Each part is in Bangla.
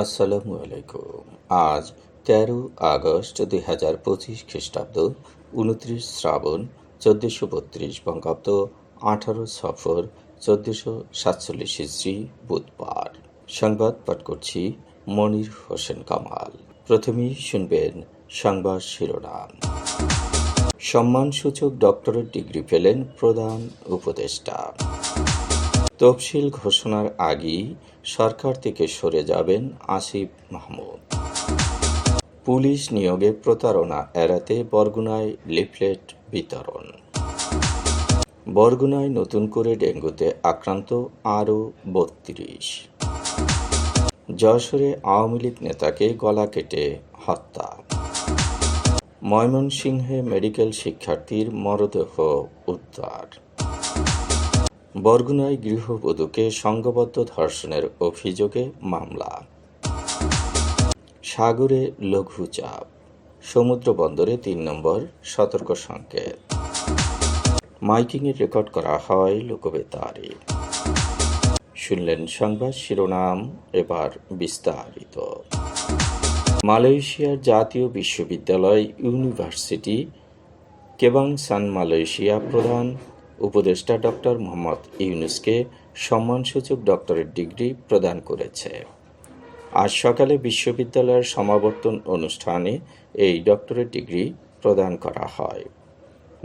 আসসালামু আলাইকুম। আজ তেরো আগস্ট দুই হাজার পঁচিশ খ্রিস্টাব্দ, উনত্রিশ শ্রাবণ, চোদ্দশো বত্রিশ বঙ্গাব্দ, আঠারো সফর, চোদ্দশো সাতচল্লিশ ইস্রি বুধবার। সংবাদ পাঠ করছি মনির হোসেন কামাল। প্রথমেই শুনবেন সংবাদ শিরোনাম। সম্মানসূচক ডক্টরেট ডিগ্রি পেলেন প্রধান উপদেষ্টা। তফসিল ঘোষণার আগেই সরকার থেকে সরে যাবেন আসিফ মাহমুদ। পুলিশ নিয়োগে প্রতারণা এড়াতে বরগুনায় লিফলেট বিতরণ। বরগুনায় নতুন করে ডেঙ্গুতে আক্রান্ত আরও বত্রিশ। যশোরে আওয়ামী লীগ নেতাকে গলা কেটে হত্যা। ময়মনসিংহে মেডিকেল শিক্ষার্থীর মরদেহ উদ্ধার। বরগুনায় গৃহবধূকে সংঘবদ্ধ ধর্ষণের অভিযোগে মামলা। সাগরে লঘুচাপ সমুদ্র বন্দরে তিন নম্বর সতর্ক সংকেত। মাইকিংয়ে রেকর্ড করা হয় লোকবেতারে। শুনলেন সংবাদ শিরোনাম, এবার বিস্তারিত। মালয়েশিয়ার জাতীয় বিশ্ববিদ্যালয় ইউনিভার্সিটি কেবাং সান মালয়েশিয়া প্রধান উপদেষ্টা ডক্টর মোহাম্মদ ইউনুসকে সম্মানসূচক ডক্টরেট ডিগ্রি প্রদান করেছে। আজ সকালে বিশ্ববিদ্যালয়ের সমাবর্তন অনুষ্ঠানে এই ডক্টরেট ডিগ্রি প্রদান করা হয়।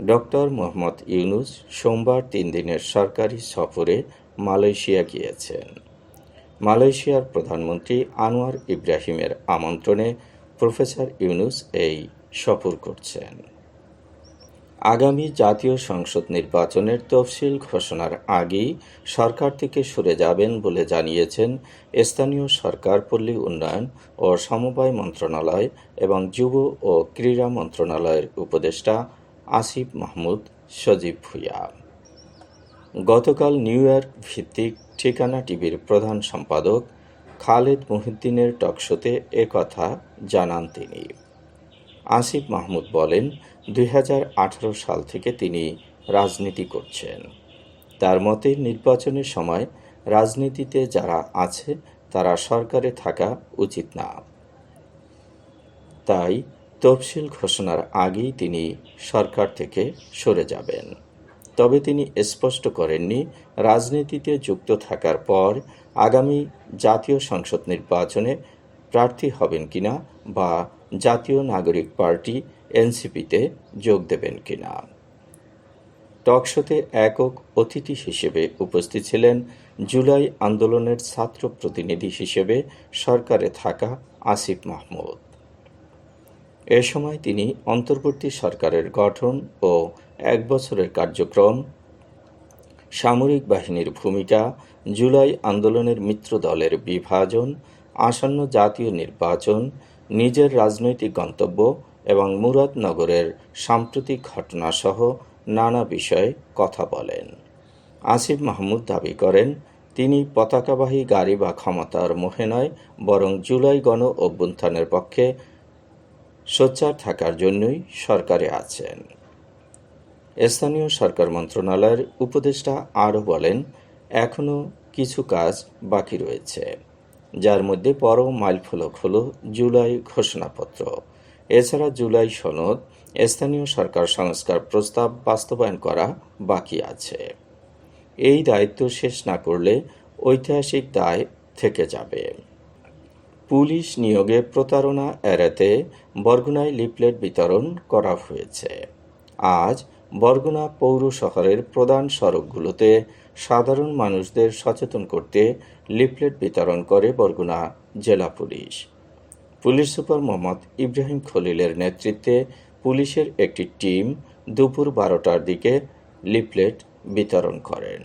ডক্টর মোহাম্মদ ইউনুস সোমবার তিন দিনের সরকারি সফরে মালয়েশিয়া গিয়েছেন। মালয়েশিয়ার প্রধানমন্ত্রী আনোয়ার ইব্রাহিমের আমন্ত্রণে প্রফেসর ইউনুস এই সফর করছেন। আগামী জাতীয় সংসদ নির্বাচনের তফসিল ঘোষণার আগেই সরকার থেকে সরে যাবেন বলে জানিয়েছেন স্থানীয় সরকার পল্লী উন্নয়ন ও সমবায় মন্ত্রণালয় এবং যুব ও ক্রীড়া মন্ত্রণালয়ের উপদেষ্টা আসিফ মাহমুদ সজীব ভুইয়া। গতকাল নিউ ইয়র্ক ভিত্তিক ঠিকানা টিভির প্রধান সম্পাদক খালেদ মহিউদ্দিনের টকশোতে একথা জানান তিনি। আসিফ মাহমুদ বলেন, দুই হাজার আঠারো সাল থেকে তিনি রাজনীতি করছেন। তার মতে, নির্বাচনের সময় রাজনীতিতে যারা আছে, তারা সরকারে থাকা উচিত না। তাই তফসিল ঘোষণার আগেই তিনি সরকার থেকে সরে যাবেন। তবে তিনি স্পষ্ট করেননি, রাজনীতিতে যুক্ত থাকার পর আগামী জাতীয় সংসদ নির্বাচনে প্রার্থী হবেন কিনা বা জাতীয় নাগরিক পার্টি, এনসিপিতে যোগ দেবেন কিনা। টকশোতে একক অতিথি হিসেবে উপস্থিত ছিলেন জুলাই আন্দোলনের ছাত্র প্রতিনিধি হিসেবে সরকারে থাকা আসিফ মাহমুদ। এ সময় তিনি অন্তর্বর্তী সরকারের গঠন ও এক বছরের কার্যক্রম, সামরিক বাহিনীর ভূমিকা, জুলাই আন্দোলনের মিত্র দলের বিভাজন, আসন্ন জাতীয় নির্বাচন নিজের রাজনৈতিক গন্তব্য এবং মুরাদনগরের সাম্প্রতিক ঘটনাসহ নানা বিষয়ে কথা বলেন। আসিফ মাহমুদ দাবি করেন, তিনি পতাকাবাহী গাড়ি বা ক্ষমতার মোহে নয়, বরং জুলাই গণ অভ্যুত্থানের পক্ষে সোচ্চার থাকার জন্যই সরকারে আছেন। স্থানীয় সরকার মন্ত্রণালয়ের উপদেষ্টা আরও বলেন এখনও কিছু কাজ বাকি রয়েছে। যার মধ্যে বড় মাইলফলক হল জুলাই ঘোষণাপত্র। এছাড়া জুলাই সনদ, স্থানীয় সরকার সংস্কার প্রস্তাব বাস্তবায়ন করা বাকি আছে। এই দায়িত্ব শেষ না করলে ঐতিহাসিক দায় থেকে যাবে। পুলিশ নিয়োগে প্রতারণা এড়াতে বরগুনায় লিফলেট বিতরণ করা হয়েছে। আজ বরগুনা পৌর শহরের প্রধান সড়কগুলোতে সাধারণ মানুষদের সচেতন করতে লিফলেট বিতরণ করে বরগুনা জেলা police. Police super Mohammad Ibrahim খলিলের নেতৃত্বে পুলিশের একটি টিম দুপুর বারোটার দিকে লিফলেট বিতরণ করেন।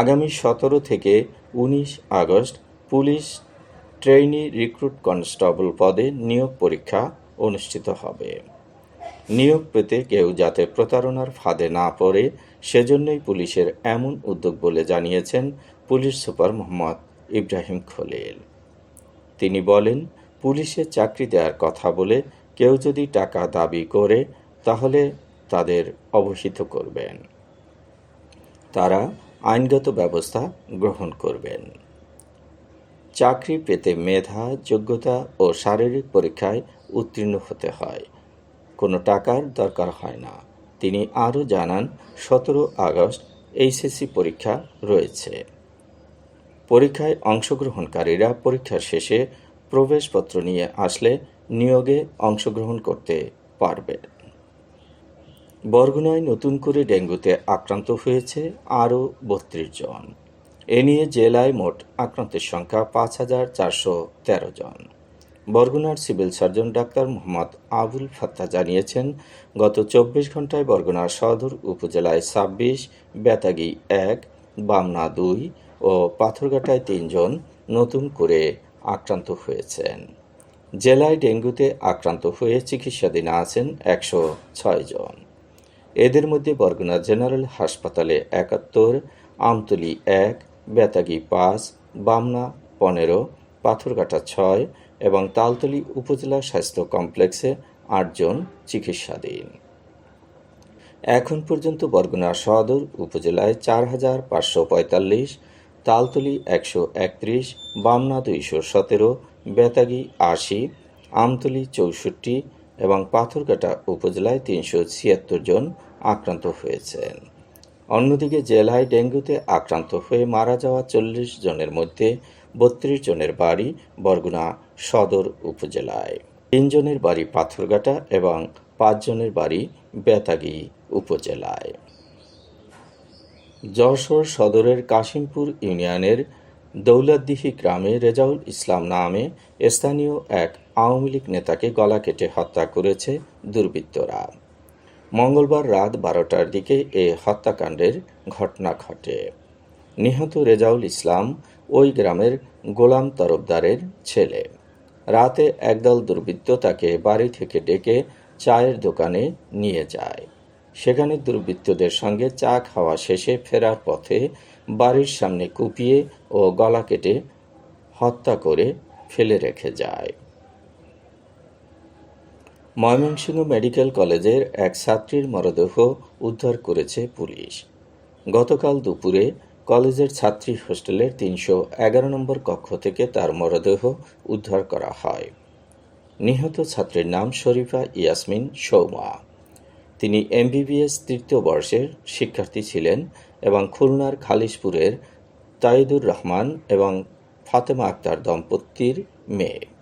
আগামী সতেরো থেকে উনিশ August police trainee recruit constable পদে নিয়োগ পরীক্ষা অনুষ্ঠিত হবে। নিয়োগ পেতে কেউ যাতে প্রতারণার ফাঁদে না পড়ে সেজন্যই পুলিশের এমন উদ্যোগ বলে জানিয়েছেন পুলিশ সুপার মোহাম্মদ ইব্রাহিম খলিল। তিনি বলেন, পুলিশে চাকরি দেওয়ার কথা বলে কেউ যদি টাকা দাবি করে, তাহলে তাদের অবহিত করবেন। তারা আইনগত ব্যবস্থা গ্রহণ করবেন। চাকরি পেতে মেধা, যোগ্যতা ও শারীরিক পরীক্ষায় উত্তীর্ণ হতে হয়। কোনো টাকার দরকার হয় না। তিনি আরও জানান, সতেরো আগস্ট এইচএসসি পরীক্ষা রয়েছে। পরীক্ষায় অংশগ্রহণকারীরা পরীক্ষার শেষে প্রবেশপত্র নিয়ে আসলে নিয়োগে অংশগ্রহণ করতে পারবে। বরগুনায় নতুন করে ডেঙ্গুতে আক্রান্ত হয়েছে আরও বত্রিশ জন। এ নিয়ে জেলায় মোট আক্রান্তের সংখ্যা পাঁচ হাজার চারশো তেরো জন। বরগুনার civil surgeon doctor Mohammad Abul Fatta জানিয়েছেন, গত চব্বিশ ঘন্টায় বরগুনার সদর উপজেলায় ছাব্বিশ, বেতাগি এক, বামনা দুই ও পাথরঘাটায় তিনজন নতুন করে আক্রান্ত হয়েছেন। জেলায় ডেঙ্গুতে আক্রান্ত হয়ে চিকিৎসাধীন আছেন একশো ছয় জন। এদের মধ্যে বরগুনা জেনারেল হাসপাতালে একাত্তর, আমতলি এক, বেতাগি পাঁচ, বামনা পনেরো, পাথরঘাটা ছয় এবং তালতলি উপজেলা স্বাস্থ্য কমপ্লেক্সে আটজন চিকিৎসাধীন। এখন পর্যন্ত বরগুনা সদর উপজেলায় চার হাজার পাঁচশো পঁয়তাল্লিশ, তালতলি একশো একত্রিশ, বামনা দুইশো সতেরো, বেতাগি আশি, আমতলি চৌষট্টি এবং পাথরঘাটা উপজেলায় তিনশো ছিয়াত্তর জন আক্রান্ত হয়েছেন। অন্যদিকে জেলায় ডেঙ্গুতে আক্রান্ত হয়ে মারা যাওয়া চল্লিশ জনের মধ্যে বত্রিশ জনের বাড়ি বরগুনা সদর উপজেলায়। তিনজনের বাড়ি পাথরঘাটা এবং পাঁচজনের বাড়ি বেতাগি উপজেলায়। যশোর সদরের কাশিমপুর ইউনিয়নের দৌলতদিহি গ্রামে রেজাউল ইসলাম নামে স্থানীয় এক আওয়ামী লীগ নেতাকে গলা কেটে হত্যা করেছে দুর্বৃত্তরা। মঙ্গলবার রাত বারোটার দিকে এ হত্যাকাণ্ডের ঘটনা ঘটে। নিহত রেজাউল ইসলাম ওই গ্রামের গোলাম তরফদারের ছেলে। রাতে একদল দুর্বৃত্ত তাকে বাড়ি থেকে ডেকে চায়ের দোকানে নিয়ে যায়। সেখানে দুর্বৃত্তদের সঙ্গে চা খাওয়া শেষে ফেরার পথে বাড়ির সামনে কুপিয়ে ও গলা কেটে হত্যা করে ফেলে রেখে যায়। ময়মনসিংহ মেডিকেল কলেজের এক ছাত্রীর মরদেহ উদ্ধার করেছে পুলিশ। গতকাল দুপুরে কলেজের ছাত্রী হোস্টেলের তিনশো এগারো নম্বর কক্ষ থেকে তার মরদেহ উদ্ধার করা হয়। নিহত ছাত্রীর নাম শরীফা ইয়াসমিন সৌমা। তিনি এমবিবিএস তৃতীয় বর্ষের শিক্ষার্থী ছিলেন এবং খুলনার খালিশপুরের তাইদুর রহমান এবং ফাতেমা আক্তার দম্পতির মেয়ে।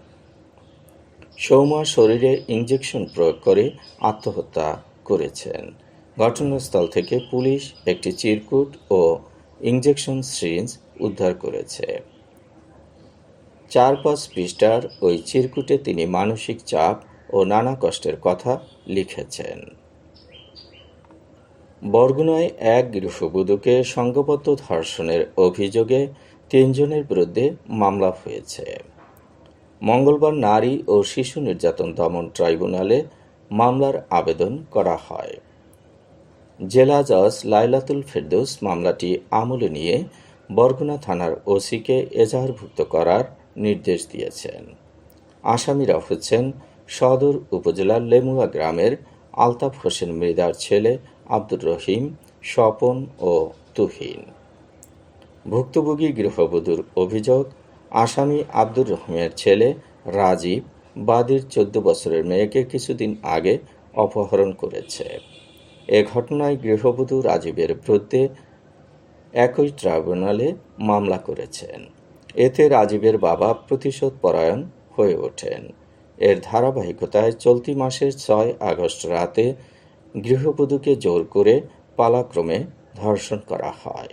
সৌমা শরীরে ইঞ্জেকশন প্রয়োগ করে আত্মহত্যা করেছেন। ঘটনাস্থল থেকে পুলিশ একটি চিরকুট ও ইঞ্জেকশন সিরিঞ্জ উদ্ধার করেছে। চার পাঁচ পৃষ্ঠার ওই চিরকুটে তিনি মানসিক চাপ ও নানা কষ্টের কথা লিখেছেন। বরগুনায় এক গৃহবধূকে সংঘবদ্ধ ধর্ষণের অভিযোগে তিনজনের বিরুদ্ধে মামলা হয়েছে। মঙ্গলবার নারী ও শিশু নির্যাতন দমন ট্রাইব্যুনালে মামলার আবেদন করা হয়। জেলা জজ লাইলাতুল ফেরদৌস মামলাটি আমলে নিয়ে বরগুনা থানার ওসিকে এজাহারভুক্ত করার নির্দেশ দিয়েছেন। আসামিরা হচ্ছেন সদর উপজেলার লেমুয়া গ্রামের আলতাফ হোসেন মৃদার ছেলে আব্দুর রহিম, স্বপন ও তুহিন। ভুক্তভোগী গৃহবধূর অভিযোগ আসামি আব্দুর রহিমের ছেলে রাজীব বাদীর চোদ্দ বছরের মেয়েকে কিছুদিন আগে অপহরণ করেছে। এ ঘটনায় গৃহবধূ রাজীবের বিরুদ্ধে একই ট্রাইব্যুনালে মামলা করেছেন। এতে রাজীবের বাবা প্রতিশোধ পরায়ণ হয়ে ওঠেন। এর ধারাবাহিকতায় চলতি মাসের ছয় আগস্ট রাতে গৃহবধূকে জোর করে পালাক্রমে ধর্ষণ করা হয়।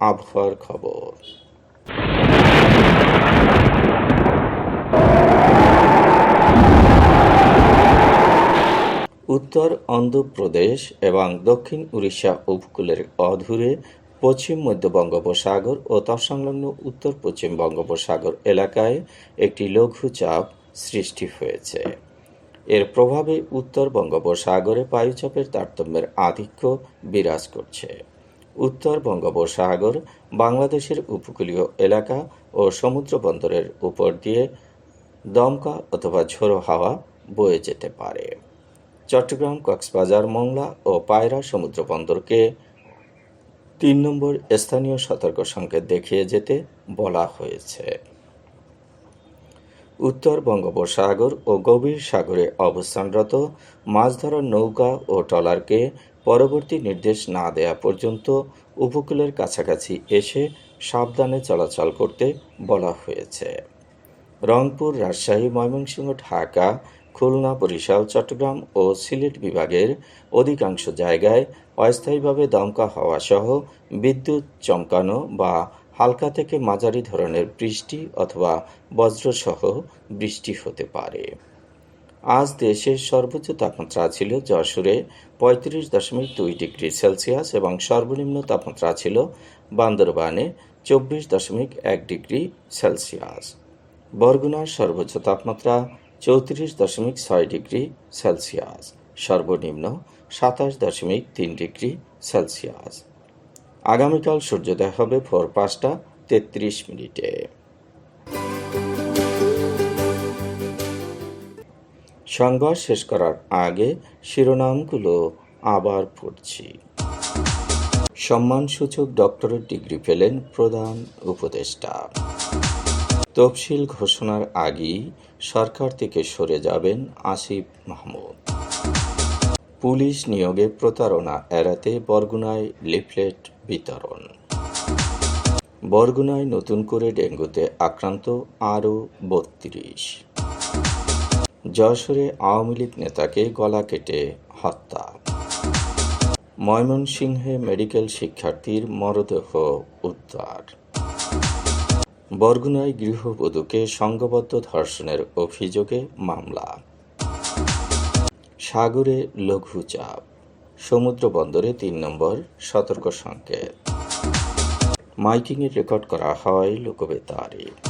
আবহাওয়ার খবর। উত্তর অন্ধ্রপ্রদেশ এবং দক্ষিণ উড়িষ্যা উপকূলের অধুরে পশ্চিম মধ্য বঙ্গোপসাগর ও তৎসংলগ্ন উত্তর পশ্চিম বঙ্গোপসাগর এলাকায় একটি লঘুচাপ সৃষ্টি হয়েছে। এর প্রভাবে উত্তর বঙ্গোপসাগরে বায়ুচাপের তারতম্যের আধিক্য বিরাজ করছে। উত্তর বঙ্গোপসাগর, বাংলাদেশের উপকূলীয় এলাকা ও সমুদ্র বন্দরের উপর দিয়ে দমকা অথবা ঝোড়ো হাওয়া বয়ে যেতে পারে। চট্টগ্রাম, কক্সবাজার, মংলা ও পায়রা সমুদ্র বন্দরকে তিন নম্বর স্থানীয় সতর্ক সংকেত দেখিয়ে যেতে বলা হয়েছে। উত্তর বঙ্গোপসাগর ও গভীর সাগরে অবস্থানরত মাছ ধরার নৌকা ও ট্রলারকে পরবর্তী নির্দেশ না দেয়া পর্যন্ত উপকূলের কাছাকাছি এসে সাবধানে চলাচল করতে বলা হয়েছে। রংপুর, রাজশাহী, ময়মনসিংহ, ঢাকা, খুলনা, বরিশাল, চট্টগ্রাম ও সিলেট বিভাগের অধিকাংশ জায়গায় অস্থায়ীভাবে দমকা হওয়া সহ বিদ্যুৎ চমকানো বা হালকা থেকে মাঝারি ধরনের বৃষ্টি অথবা বজ্রসহ বৃষ্টি হতে পারে। আজ দেশের সর্বোচ্চ তাপমাত্রা ছিল যশোরে পঁয়ত্রিশ দশমিক দুই ডিগ্রি সেলসিয়াস এবং সর্বনিম্ন তাপমাত্রা ছিল বান্দরবানে চব্বিশ দশমিক এক ডিগ্রি সেলসিয়াস। বরগুনার সর্বোচ্চ তাপমাত্রা চৌত্রিশ দশমিক ছয় ডিগ্রি সেলসিয়াস। সর্বনিম্ন সাতাশ দশমিক তিন ডিগ্রি সেলসিয়াস। আগামীকাল সূর্যোদয় হবে ভোর পাঁচটা তেত্রিশ মিনিটে। সংবাদ শেষ করার আগে শিরোনামগুলো আবার পড়ছি। সম্মানসূচক ডক্টরেট ডিগ্রি পেলেন প্রধান উপদেষ্টা। তফসিল ঘোষণার আগেই সরকার থেকে সরে যাবেন আসিফ মাহমুদ। পুলিশ নিয়োগে প্রতারণা এড়াতে বরগুনায় লিফলেট বিতরণ। বরগুনায় নতুন করে ডেঙ্গুতে আক্রান্ত আরও বত্রিশ। যশোরে আওয়ামী লীগ নেতাকে গলা কেটে হত্যা। ময়মনসিংহে মেডিকেল শিক্ষার্থীর মরদেহ উদ্ধার। বরগুনায় গৃহবধূকে সংঘবদ্ধ ধর্ষণের অভিযোগে মামলা। সাগরে লঘুচাপ। সমুদ্র বন্দরে তিন নম্বর সতর্ক সংকেত। মাইকিংয়ে রেকর্ড করা হয় লোকবেতারে।